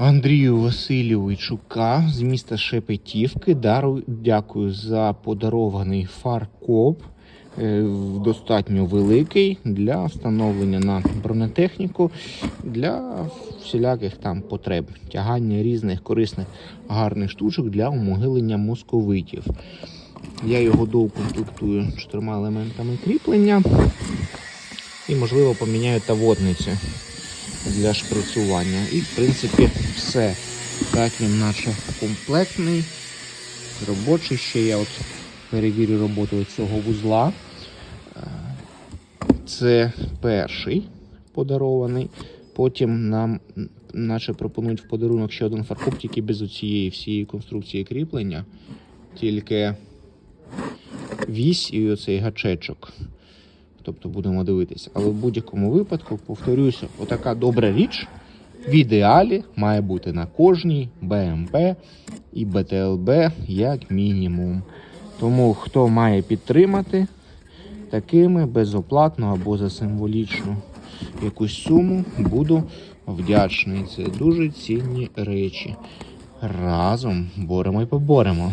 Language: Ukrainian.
Андрію Васильовичу К. з міста Шепетівки. Дару, дякую за подарований фаркоп. Е, Достатньо великий для встановлення на бронетехніку для всіляких там потреб, тягання різних корисних гарних штучок для умогилення московитів. Я його доукомплектую чотирма елементами кріплення і, можливо, поміняю таводниці для шприцювання. І, в принципі, все. Так він наче комплектний. Робочий ще я от перевірю роботу цього вузла. Е, Це перший подарований. Потім нам наче пропонують в подарунок ще один фаркоп, тільки без оцієї всієї конструкції кріплення. Тільки вісь і оцей гачечок. Тобто будемо дивитися. Але в будь-якому випадку, повторюся, отака добра річ в ідеалі має бути на кожній БМП і БТЛБ як мінімум. Тому хто має підтримати такими безоплатно або за символічну якусь суму, буду вдячний. Це дуже цінні речі. Разом боремо і поборемо.